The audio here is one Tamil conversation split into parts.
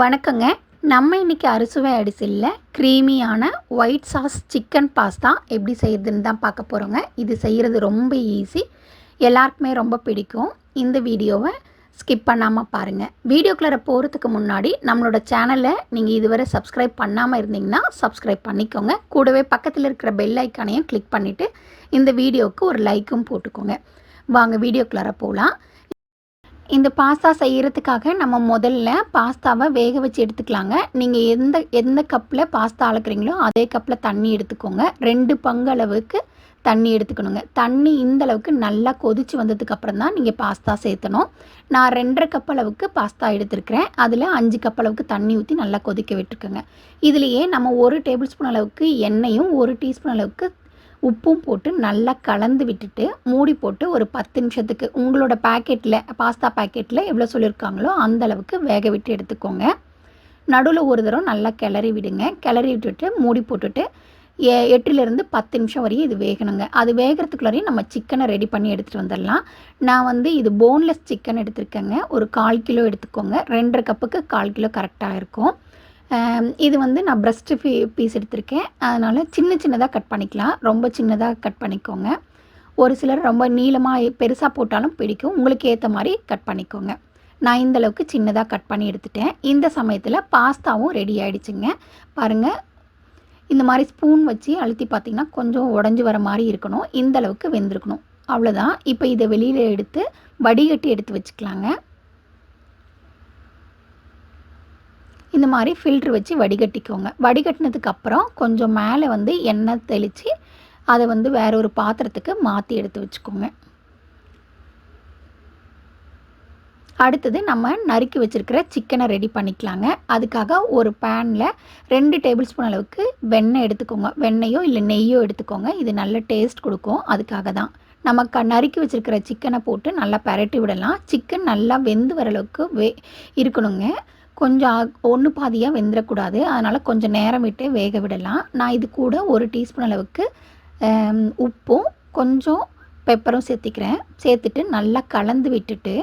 வணக்கங்க. நம்ம இன்றைக்கி அறுசுவை அடிசில்ல க்ரீமியான ஒயிட் சாஸ் சிக்கன் பாஸ்தா எப்படி செய்கிறதுன்னு தான் பார்க்க போகிறோங்க இது செய்கிறது ரொம்ப ஈஸி எல்லாருக்குமே ரொம்ப பிடிக்கும். இந்த வீடியோவை ஸ்கிப் பண்ணாமல் பாருங்கள் வீடியோக்குள்ளே போகிறதுக்கு முன்னாடி நம்மளோட சேனலை நீங்கள் இதுவரை சப்ஸ்கிரைப் பண்ணாமல் இருந்தீங்கன்னா சப்ஸ்கிரைப் பண்ணிக்கோங்க. கூடவே பக்கத்தில் இருக்கிற பெல் ஐக்கானையும் கிளிக் பண்ணிவிட்டு இந்த வீடியோவுக்கு ஒரு லைக்கும் போட்டுக்கோங்க. வாங்க வீடியோக்குள்ளார போகலாம் இந்த பாஸ்தா செய்கிறதுக்காக நம்ம முதல்ல பாஸ்தாவை வேக வச்சு எடுத்துக்கலாங்க. நீங்கள் எந்த எந்த கப்பில் பாஸ்தா அளக்குறீங்களோ அதே கப்பில் தண்ணி எடுத்துக்கோங்க. ரெண்டு பங்கு அளவுக்கு தண்ணி எடுத்துக்கணுங்க. தண்ணி இந்த அளவுக்கு நல்லா கொதிச்சு வந்ததுக்கு அப்புறம் தான் நீங்கள் பாஸ்தா சேர்த்தணும். நான் ரெண்டரை கப் அளவுக்கு பாஸ்தா எடுத்துருக்கிறேன். அதில் அஞ்சு கப் அளவுக்கு தண்ணி ஊற்றி நல்லா கொதிக்க விட்டுருக்கோங்க இதுலேயே நம்ம ஒரு டேபிள் ஸ்பூன் அளவுக்கு எண்ணெயும் ஒரு டீஸ்பூன் அளவுக்கு உப்பும் போட்டு நல்லா கலந்து விட்டுட்டு மூடி போட்டு ஒரு பத்து நிமிஷத்துக்கு உங்களோட பேக்கெட்டில் பாஸ்தா பேக்கெட்டில் எவ்வளோ சொல்லியிருக்காங்களோ அந்த அளவுக்கு வேக விட்டு எடுத்துக்கோங்க. நடுவில் ஒரு தடவை நல்லா கிளறி விடுங்க. கிளறி விட்டுட்டு மூடி போட்டுட்டு எ எட்டுலேருந்து பத்து நிமிஷம் வரையும் இது வேகணுங்க. அது வேகிறதுக்குள்ளாரையும் நம்ம சிக்கனை ரெடி பண்ணி எடுத்துகிட்டு வந்துடலாம். நான் வந்து இது போன்லெஸ் சிக்கன் எடுத்திருக்கேங்க. ஒரு கால் கிலோ எடுத்துக்கோங்க. ரெண்டரை கப்புக்கு கால் கிலோ கரெக்டாக இருக்கும். இது வந்து நான் ப்ரெஸ்ட்டு பீ பீஸ் எடுத்திருக்கேன். அதனால் சின்ன சின்னதாக கட் பண்ணிக்கலாம். ரொம்ப சின்னதாக கட் பண்ணிக்கோங்க. ஒரு சிலர் ரொம்ப நீளமாக பெருசாக போட்டாலும் பிடிக்கும். உங்களுக்கு ஏற்ற மாதிரி கட் பண்ணிக்கோங்க. நான் இந்த அளவுக்கு சின்னதாக கட் பண்ணி எடுத்துட்டேன். இந்த சமயத்தில் பாஸ்தாவும் ரெடி ஆகிடுச்சுங்க பாருங்கள் இந்த மாதிரி ஸ்பூன் வச்சு அழுத்தி பார்த்திங்கன்னா கொஞ்சம் உடஞ்சி வர மாதிரி இருக்கணும். இந்த அளவுக்கு வெந்திருக்கணும். அவ்வளோதான் இப்போ இதை வெளியில் எடுத்து வடிகட்டி எடுத்து வச்சுக்கலாங்க. இந்த மாதிரி ஃபில்ட்ரு வச்சு வடிகட்டிக்கோங்க. வடிகட்டினதுக்கப்புறம் கொஞ்சம் மேலே வந்து எண்ணெய் தெளித்து அதை வந்து வேற ஒரு பாத்திரத்துக்கு மாற்றி எடுத்து வச்சுக்கோங்க. அடுத்தது நம்ம நறுக்கி வச்சுருக்கிற சிக்கனை ரெடி பண்ணிக்கலாங்க. அதுக்காக ஒரு பேனில் ரெண்டு டேபிள் ஸ்பூன் அளவுக்கு வெண்ணெய் எடுத்துக்கோங்க. வெண்ணெயோ இல்லை நெய்யோ எடுத்துக்கோங்க. இது நல்ல டேஸ்ட் கொடுக்கும். அதுக்காக தான். நம்ம க நறுக்கி வச்சுருக்கிற சிக்கனை போட்டு நல்லா பரட்டி விடலாம். சிக்கன் நல்லா வெந்து வர அளவுக்கு வே இருக்கணுங்க. கொஞ்சம் ஒன்று பாதியாக வெந்துடக்கூடாது அதனால் கொஞ்சம் நேரம் விட்டு வேக விடலாம். நான் இது கூட ஒரு டீஸ்பூன் அளவுக்கு உப்பும் கொஞ்சம் பெப்பரும் சேர்த்திக்கிறேன். சேர்த்துட்டு நல்லா கலந்து விட்டுட்டு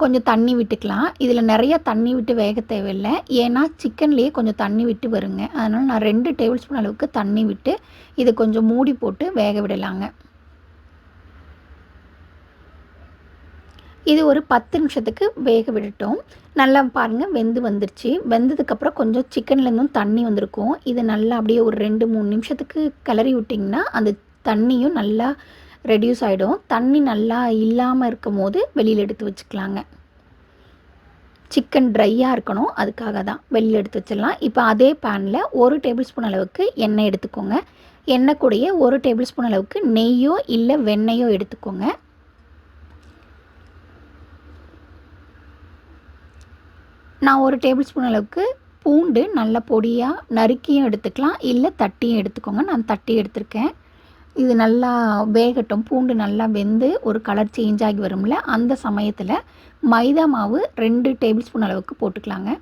கொஞ்சம் தண்ணி விட்டுக்கலாம். இதில் நிறைய தண்ணி விட்டு வேக தேவையில்லை. ஏன்னா சிக்கன்லேயே கொஞ்சம் தண்ணி விட்டு வருங்க. அதனால் நான் ரெண்டு டேபிள் ஸ்பூன் அளவுக்கு தண்ணி விட்டு இதை கொஞ்சம் மூடி போட்டு வேக விடலாங்க. இது ஒரு பத்து நிமிஷத்துக்கு வேக விடட்டும் நல்லா பாருங்கள் வெந்து வந்துருச்சு. வெந்ததுக்கப்புறம் கொஞ்சம் சிக்கன்லேருந்தும் தண்ணி வந்திருக்கும். இது நல்லா அப்படியே ஒரு ரெண்டு மூணு நிமிஷத்துக்கு கிளறி விட்டிங்கன்னா அந்த தண்ணியும் நல்லா ரெடியூஸ் ஆகிடும் தண்ணி நல்லா இல்லாமல் இருக்கும் போது வெளியில் எடுத்து வச்சுக்கலாங்க. சிக்கன் ட்ரையாக இருக்கணும். அதுக்காக தான் வெளியில் எடுத்து வச்சிடலாம். இப்போ அதே பேனில் ஒரு டேபிள் ஸ்பூன் அளவுக்கு எண்ணெய் எடுத்துக்கோங்க. எண்ணெய் கூடயே ஒரு டேபிள் ஸ்பூன் அளவுக்கு நெய்யோ இல்லை வெண்ணெயோ எடுத்துக்கோங்க. நான் ஒரு டேபிள் ஸ்பூன் அளவுக்கு பூண்டு நல்ல பொடியாக நறுக்கியும் எடுத்துக்கலாம். இல்லை தட்டியும் எடுத்துக்கோங்க. நான் தட்டி எடுத்திருக்கேன். இது நல்லா வேகட்டும். பூண்டு நல்லா வெந்து ஒரு கலர் சேஞ்ச் ஆகி வரும்ல அந்த சமயத்தில் மைதா மாவு ரெண்டு டேபிள் ஸ்பூன் அளவுக்கு போட்டுக்கலாங்க.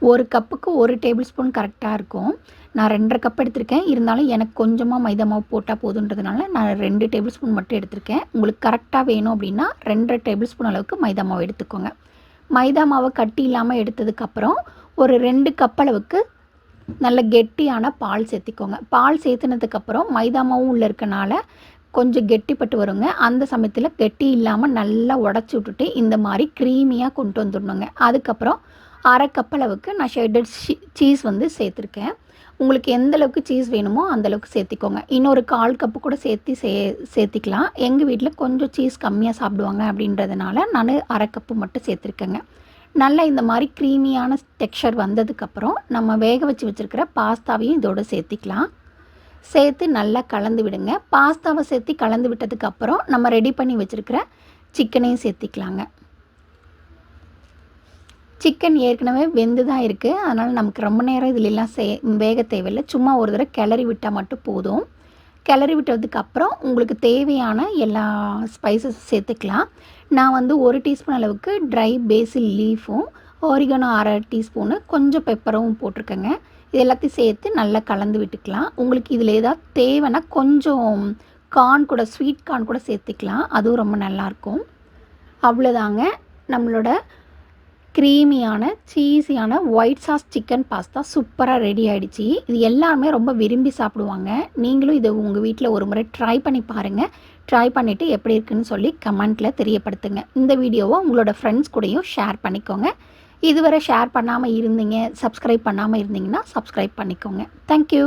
ஒரு கப்புக்கு ஒரு டேபிள் ஸ்பூன் கரெக்டாக இருக்கும். நான் ரெண்டரை கப் எடுத்திருக்கேன். இருந்தாலும் எனக்கு கொஞ்சமாக மைதா மாவு போட்டால் போதுன்றதுனால நான் ரெண்டு டேபிள் ஸ்பூன் மட்டும் எடுத்திருக்கேன். உங்களுக்கு கரெக்டாக வேணும் அப்படின்னா ரெண்டரை டேபிள் ஸ்பூன் அளவுக்கு மைதா மாவு எடுத்துக்கோங்க. மைதா மாவை கட்டி இல்லாமல் எடுத்ததுக்கப்புறம் ஒரு ரெண்டு கப் அளவுக்கு நல்ல கெட்டியான பால் சேர்த்திக்கோங்க. பால் சேர்த்துனதுக்கப்புறம் மைதா மாவும் உள்ளே இருக்கனால கொஞ்சம் கெட்டிப்பட்டு வருங்க. அந்த சமயத்தில் கெட்டி இல்லாமல் நல்லா உடச்சி விட்டுட்டு இந்த மாதிரி க்ரீமியாக கொண்டு வந்துடணுங்க. அதுக்கப்புறம் அரை கப் அளவுக்கு நான் ஷெட்டட் சீஸ் வந்து சேர்த்துருக்கேன். உங்களுக்கு எந்த அளவுக்கு சீஸ் வேணுமோ அந்தளவுக்கு சேர்த்திக்கோங்க. இன்னொரு கால் கப்பு கூட சேர்த்து சே சேர்த்திக்கலாம். எங்கள் வீட்டில் கொஞ்சம் சீஸ் கம்மியாக சாப்பிடுவாங்க அப்படின்றதுனால நான் அரை கப்பு மட்டும் சேர்த்துருக்கேங்க. நல்லா இந்த மாதிரி க்ரீமியான டெக்ஸ்சர் வந்ததுக்கப்புறம் நம்ம வேக வச்சு வச்சுருக்கிற பாஸ்தாவையும் இதோடு சேர்த்திக்கலாம். சேர்த்து நல்லா கலந்து விடுங்க. பாஸ்தாவை சேர்த்து கலந்து விட்டதுக்கப்புறம் நம்ம ரெடி பண்ணி வச்சுருக்கிற சிக்கனையும் சேர்த்திக்கலாங்க. சிக்கன் ஏற்கனவே வெந்து தான் இருக்குது அதனால் நமக்கு ரொம்ப நேரம் இதிலெல்லாம் சே வேக தேவையில்லை. சும்மா ஒரு தடவை கிளறி விட்டால் மட்டும் போதும். கிளறி விட்டதுக்கப்புறம் உங்களுக்கு தேவையான எல்லா ஸ்பைசஸ் சேர்த்துக்கலாம். நான் வந்து ஒரு டீஸ்பூன் அளவுக்கு ட்ரை பேசில் லீஃபும் ஓரிகனோ அரை டீஸ்பூனு கொஞ்சம் பெப்பரும் போட்டிருக்கேங்க. இது எல்லாத்தையும் சேர்த்து நல்லா கலந்து விட்டுக்கலாம். உங்களுக்கு இதில் ஏதாவது தேவைன்னா கொஞ்சம் கார்ன் கூட ஸ்வீட் கார்ன் கூட சேர்த்துக்கலாம். அதுவும் ரொம்ப நல்லாயிருக்கும் அவ்வளோதாங்க நம்மளோட க்ரீமியான சீஸியான ஒயிட் சாஸ் சிக்கன் பாஸ்தா சூப்பராக ரெடி ஆகிடுச்சி இது எல்லாருமே ரொம்ப விரும்பி சாப்பிடுவாங்க. நீங்களும் இதை உங்கள் வீட்டில் ஒரு முறை ட்ரை பண்ணி பாருங்கள் ட்ரை பண்ணிவிட்டு எப்படி இருக்குன்னு சொல்லி கமெண்ட்டில் தெரியப்படுத்துங்க. இந்த வீடியோவை உங்களோட ஃப்ரெண்ட்ஸ் கூடயும் ஷேர் பண்ணிக்கோங்க. இதுவரை ஷேர் பண்ணாமல் இருந்தீங்க சப்ஸ்கிரைப் பண்ணாமல் இருந்தீங்கன்னா சப்ஸ்கிரைப் பண்ணிக்கோங்க. தேங்க்யூ